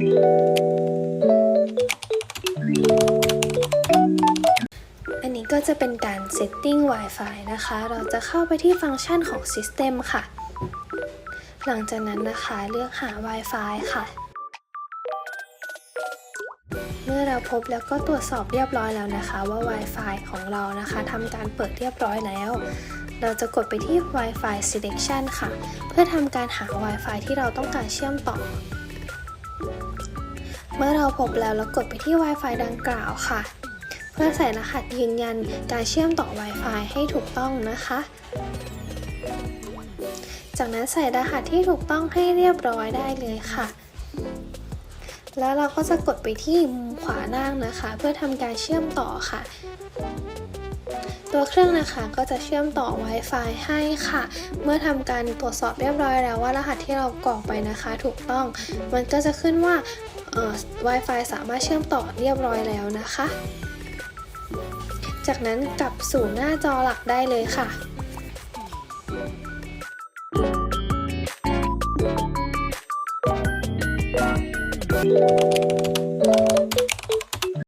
อันนี้ก็จะเป็นการ setting Wi-Fi นะคะ เราจะเข้าไปที่ฟังก์ชันของ System ค่ะ หลังจากนั้นนะคะเลือกหา Wi-Fi ค่ะ เมื่อเราพบแล้วก็ตรวจสอบเรียบร้อยแล้วนะคะ ว่า Wi-Fi ของเรานะคะทำการเปิดเรียบร้อยแล้ว เราจะกดไปที่ Wi-Fi selection ค่ะ เพื่อทำการหา Wi-Fi ที่เราต้องการเชื่อมต่อ เมื่อเราพบแล้วเรากดไปที่ Wi-Fi ดังกล่าวค่ะ เพื่อใส่รหัสยืนยันการเชื่อมต่อ Wi-Fi ให้ถูกต้องนะคะ จากนั้นใส่รหัสที่ถูกต้องให้เรียบร้อยได้เลยค่ะ แล้วเราก็จะกดไปที่มุมขวาล่างนะคะ เพื่อทำการเชื่อมต่อค่ะตัวเครื่องนะคะก็จะเชื่อมต่อ Wi-Fi ให้ค่ะ เมื่อทำการตรวจสอบเรียบร้อยแล้วว่ารหัสที่เรากรอกไปนะคะ ถูกต้อง มันก็จะขึ้นว่า Wi-Fi สามารถเชื่อมต่อเรียบร้อยแล้วนะคะ จากนั้นกลับสู่หน้าจอหลักได้เลยค่ะ